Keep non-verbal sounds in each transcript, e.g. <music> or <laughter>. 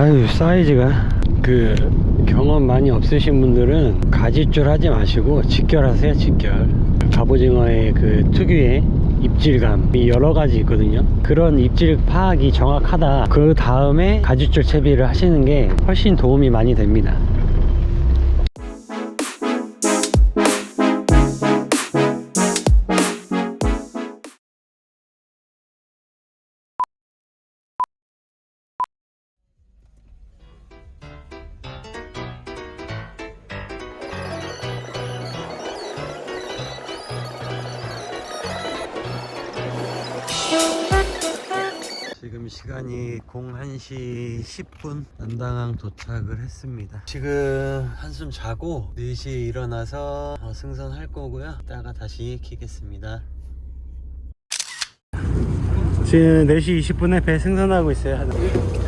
아유 사이즈가. 그 경험 많이 없으신 분들은 가지줄 하지 마시고 직결하세요 직결. 갑오징어의 그 특유의 입질감이 여러 가지 있거든요. 그런 입질 파악이 정확하다. 그 다음에 가지줄 채비를 하시는 게 훨씬 도움이 많이 됩니다 지금 시간이 01시 10분 난당항 도착을 했습니다. 지금 한숨 자고 4시에 일어나서 어, 승선할 거고요. 이따가 다시 키겠습니다. 지금 4시 20분에 배 승선하고 있어요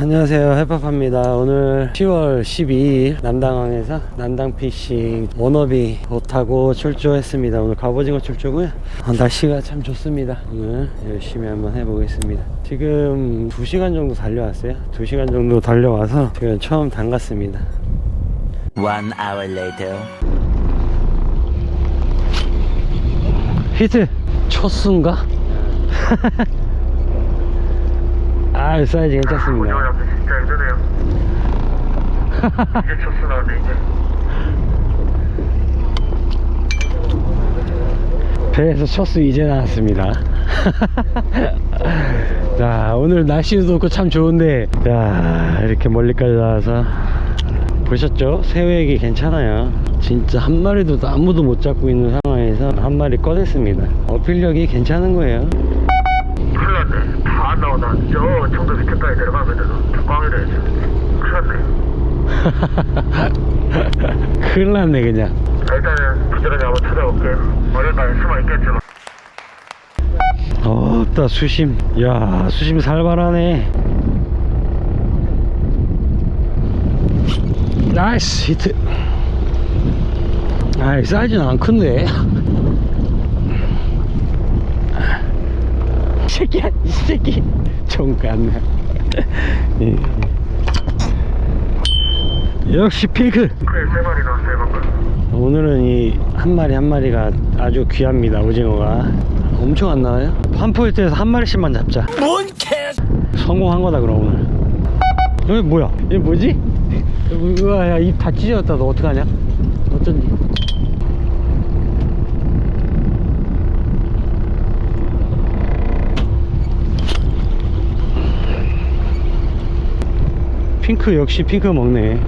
안녕하세요. 해파파입니다. 오늘 10월 12일 남당항에서 남당피싱 워너비 보 타고 출조했습니다. 오늘 갑오징어 출조고요. 아, 날씨가 참 좋습니다. 오늘 열심히 한번 해보겠습니다. 지금 2시간 정도 달려왔어요. 2시간 정도 달려와서 지금 처음 담갔습니다. One hour later. 히트! 초수인가? <laughs> 아 사이즈 괜찮습니다 잡기 진짜 힘드네요. 이제 초수 나왔네 이제. 배에서 첫수 이제 나왔습니다. <laughs> 자, 오늘 날씨도 좋고 참 좋은데, 자, 이렇게 멀리까지 나와서 보셨죠? 새우액이 괜찮아요. 진짜 한 마리도 아무도 못 잡고 있는 상황에서 한 마리 꺼냈습니다. 어필력이 괜찮은 거예요. 큰일 났네. 안 나오나. 저 청도 밑에까지 내려가면은 꽝이 되지. 큰일 났네. <laughs> 큰일 났네, 그냥. 자, 일단은 부지런히 한번 찾아볼게요. 어딘가에 숨어 있겠지만. 없다, 수심. 야, 수심 살벌하네. 나이스, 히트. 아이, 사이즈는 안 큰데. <laughs> 새끼야, 이 새끼. 정갔네. 예. 역시 방금. 오늘은 이 한 마리 한 마리가 아주 귀합니다 오징어가 엄청 안 나와요? 한 포인트에서 한 마리씩만 잡자 뭔 개! 성공한 거다 그럼 오늘 여기 뭐야? 이게 뭐지? 우와 야입 다 찢어졌다 너 어떡하냐? 어쩐지 핑크 역시 핑크 먹네.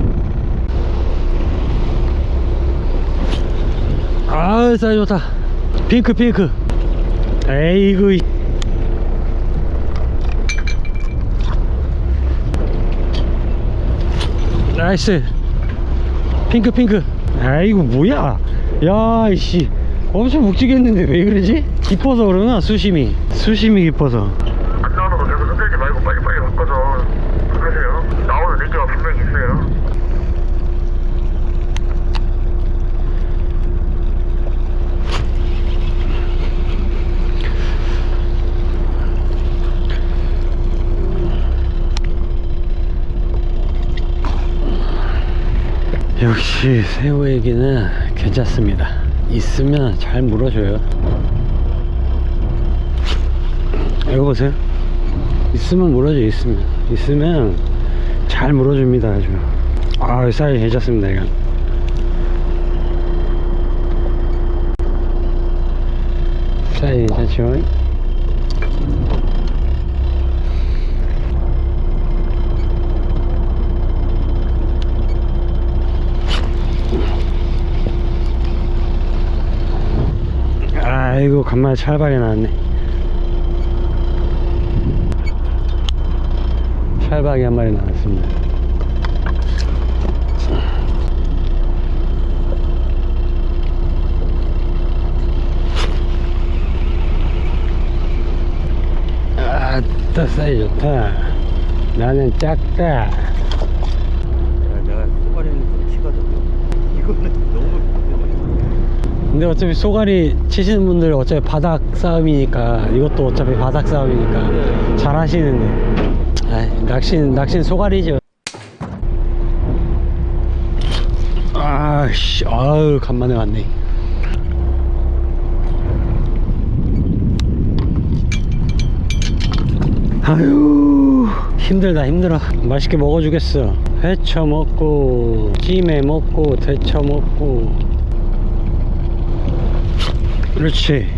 아 사이 좋다. 핑크 핑크. 에이구 이- 나이스. 핑크 핑크. 아이고 뭐야? 야 이씨. 엄청 묵직했는데 왜 그러지? 깊어서 그러나 수심이. 수심이 깊어서 안 나오는 거 계속 흔들지 말고 빨리빨리 바꿔서 하세요. 나오는 의지가 분명히 있어요. 역시 새우에게는 괜찮습니다. 있으면 잘 물어줘요. 이거 보세요. 있으면 물어줘 있으면. 있으면 잘 물어줍니다 아주. 아 사이즈 괜찮습니다 이건. 사이즈 괜찮죠 아이고 간만에 찰발이 나왔네. 찰박이 한 마리 나왔습니다. 아따 사이 좋다. 나는 작다. 내가 소가리는 좀 치거든. 이거는 너무 근데 어차피 쏘가리 치시는 분들 어차피 바닥 싸움이니까 이것도 어차피 바닥 싸움이니까 잘 하시는데 아이, 낚시는 낚시는 쏘가리죠. 아씨 아유 간만에 왔네. 아유 힘들다 힘들어. 맛있게 먹어주겠어. 회쳐 먹고 찜해 먹고 데쳐 먹고 그렇지.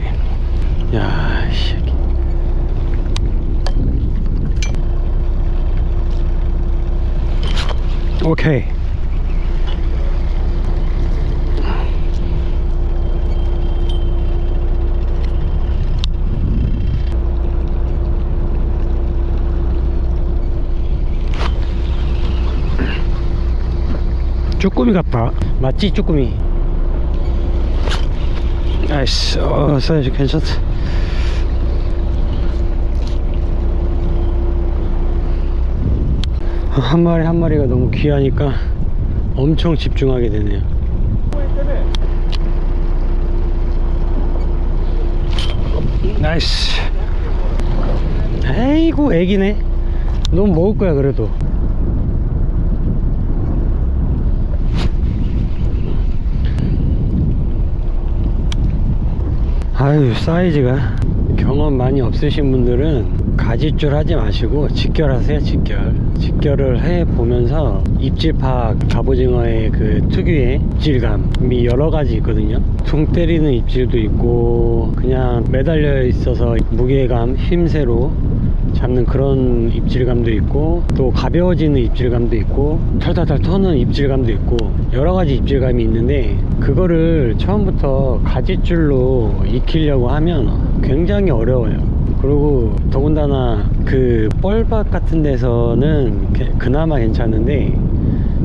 야 씨. 오케이. 쭈꾸미 같다. 맞지 쭈꾸미 아이씨 어 사이즈 괜찮다. 한 마리 한 마리가 너무 귀하니까 엄청 집중하게 되네요. 나이스 에이구 애기네. 너무 먹을 거야 그래도 아유 사이즈가 경험 많이 없으신 분들은 가지줄 하지 마시고 직결하세요 직결. 직결을 해 보면서 입질 파악 갑오징어의 그 특유의 입질감이 여러 가지 있거든요. 퉁 때리는 입질도 있고 그냥 매달려 있어서 무게감 힘새로 잡는 그런 입질감도 있고 또 가벼워지는 입질감도 있고 털털털 터는 입질감도 있고 여러 가지 입질감이 있는데 그거를 처음부터 가지줄로 익히려고 하면 굉장히 어려워요. 그리고 더군다나 그 뻘밭 같은 데서는 게- 그나마 괜찮은데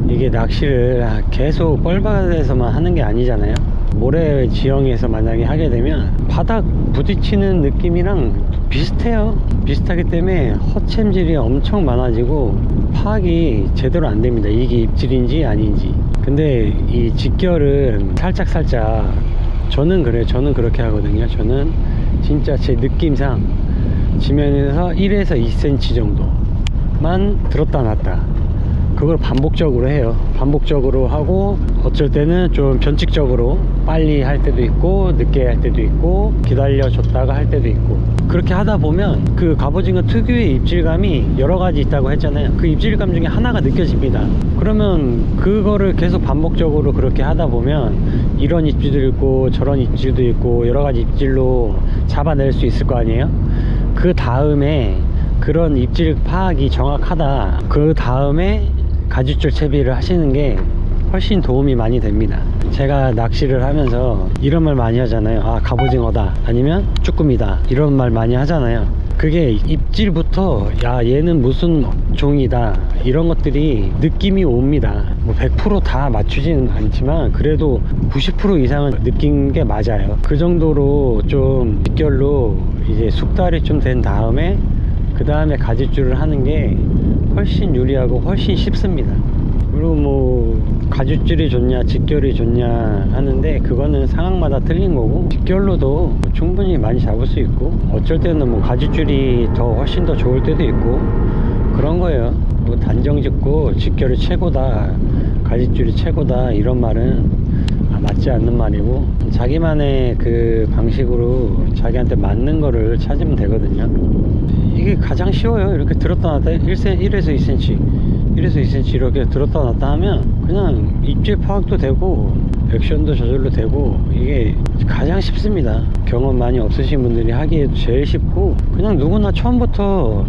이게 낚시를 계속 뻘밭에서만 하는 게 아니잖아요. 모래 지형에서 만약에 하게 되면 바닥 부딪히는 느낌이랑 비슷해요. 비슷하기 때문에 허챔질이 엄청 많아지고 파악이 제대로 안 됩니다. 이게 입질인지 아닌지. 근데 이 직결은 살짝 살짝 저는 그래요. 저는 그렇게 하거든요. 저는 진짜 제 느낌상 지면에서 1에서 2cm 정도만 들었다 놨다 그걸 반복적으로 해요. 반복적으로 하고 어쩔 때는 좀 변칙적으로 빨리 할 때도 있고 늦게 할 때도 있고 기다려 줬다가 할 때도 있고. 그렇게 하다 보면 그 갑오징어 특유의 입질감이 여러 가지 있다고 했잖아요. 그 입질감 중에 하나가 느껴집니다. 그러면 그거를 계속 반복적으로 그렇게 하다 보면 이런 입질도 있고 저런 입질도 있고 여러 가지 입질로 잡아낼 수 있을 거 아니에요? 그 다음에 그런 입질 파악이 정확하다. 그 다음에 가지줄 채비를 하시는 게 훨씬 도움이 많이 됩니다. 제가 낚시를 하면서 이런 말 많이 하잖아요. 아 갑오징어다. 아니면 쭈꾸미다. 이런 말 많이 하잖아요. 그게 입질부터 야 얘는 무슨 종이다. 이런 것들이 느낌이 옵니다. 뭐 100%다 맞추지는 않지만 그래도 90% 이상은 느낀 게 맞아요. 그 정도로 좀 직결로 이제 숙달이 좀 된 다음에 그 다음에 가지줄을 하는 게 훨씬 유리하고 훨씬 쉽습니다. 그리고 뭐 가지줄이 좋냐 직결이 좋냐 하는데 그거는 상황마다 틀린 거고 직결로도 충분히 많이 잡을 수 있고 어쩔 때는 뭐 가지줄이 더 훨씬 더 좋을 때도 있고 그런 거예요. 뭐 단정 짓고 직결이 최고다 가지줄이 최고다 이런 말은 아, 맞지 않는 말이고 자기만의 그 방식으로 자기한테 맞는 거를 찾으면 되거든요. 이게 가장 쉬워요. 이렇게 들었다 놨다 1세, 1에서 2cm 1에서 2cm 이렇게 들었다 놨다 하면 그냥 입질 파악도 되고 액션도 저절로 되고 이게 가장 쉽습니다. 경험 많이 없으신 분들이 하기에도 제일 쉽고 그냥 누구나 처음부터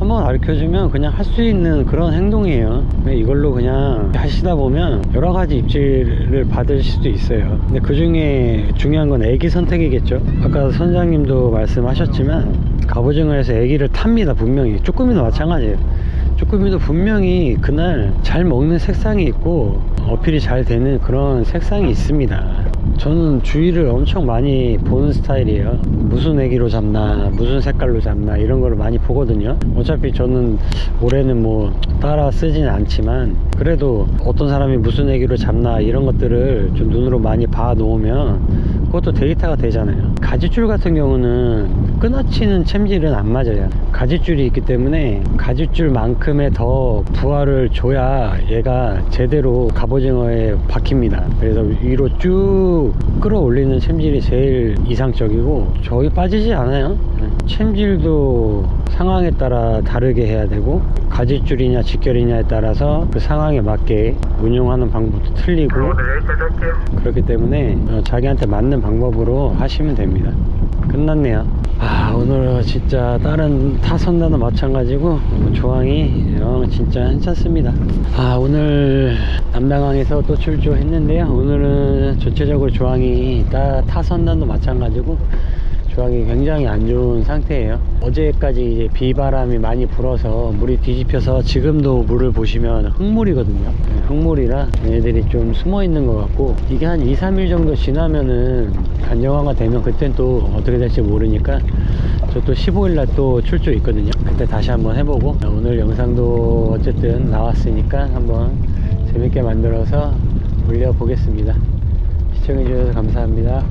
한번 가르쳐주면 그냥 할 수 있는 그런 행동이에요. 이걸로 그냥 하시다 보면 여러 가지 입질을 받을 수도 있어요. 근데 그 중에 중요한 건 애기 선택이겠죠? 아까 선장님도 말씀하셨지만 갑오징어 에서 애기를 탑니다 분명히. 쭈꾸미도 마찬가지예요. 쭈꾸미도 분명히 그날 잘 먹는 색상이 있고 어필이 잘 되는 그런 색상이 있습니다 저는 주의를 엄청 많이 보는 스타일이에요. 무슨 애기로 잡나, 무슨 색깔로 잡나, 이런 거를 많이 보거든요. 어차피 저는 올해는 뭐 따라 쓰지는 않지만, 그래도 어떤 사람이 무슨 애기로 잡나, 이런 것들을 좀 눈으로 많이 봐 놓으면, 그것도 데이터가 되잖아요. 가지줄 같은 경우는 끊어치는 챔질은 안 맞아요. 가지줄이 있기 때문에 가지줄만큼의 더 부하를 줘야 얘가 제대로 갑오징어에 박힙니다. 그래서 위로 쭉 끌어올리는 챔질이 제일 이상적이고 저기 빠지지 않아요. 챔질도 상황에 따라 다르게 해야 되고 가지줄이냐 직결이냐에 따라서 그 상황에 맞게 운용하는 방법도 틀리고. 그렇기 때문에 어, 자기한테 맞는 방법으로 하시면 됩니다. 끝났네요. 아 오늘 진짜 다른 타선단도 마찬가지고 조항이 영 진짜 괜찮습니다. 아 오늘 남당항에서 또 출조했는데요. 오늘은 전체적으로 조항이 따, 타선단도 마찬가지고 조항이 굉장히 안 좋은 상태예요. 어제까지 이제 비바람이 많이 불어서 물이 뒤집혀서 지금도 물을 보시면 흙물이거든요. 네, 흙물이라 얘네들이 좀 숨어 있는 것 같고 이게 한 2, 3일 정도 지나면은 안정화가 되면 그땐 또 어떻게 될지 모르니까 저 또 15일 날 또 출조 있거든요. 그때 다시 한번 해보고 오늘 영상도 어쨌든 나왔으니까 한번 재밌게 만들어서 올려보겠습니다. 시청해주셔서 감사합니다.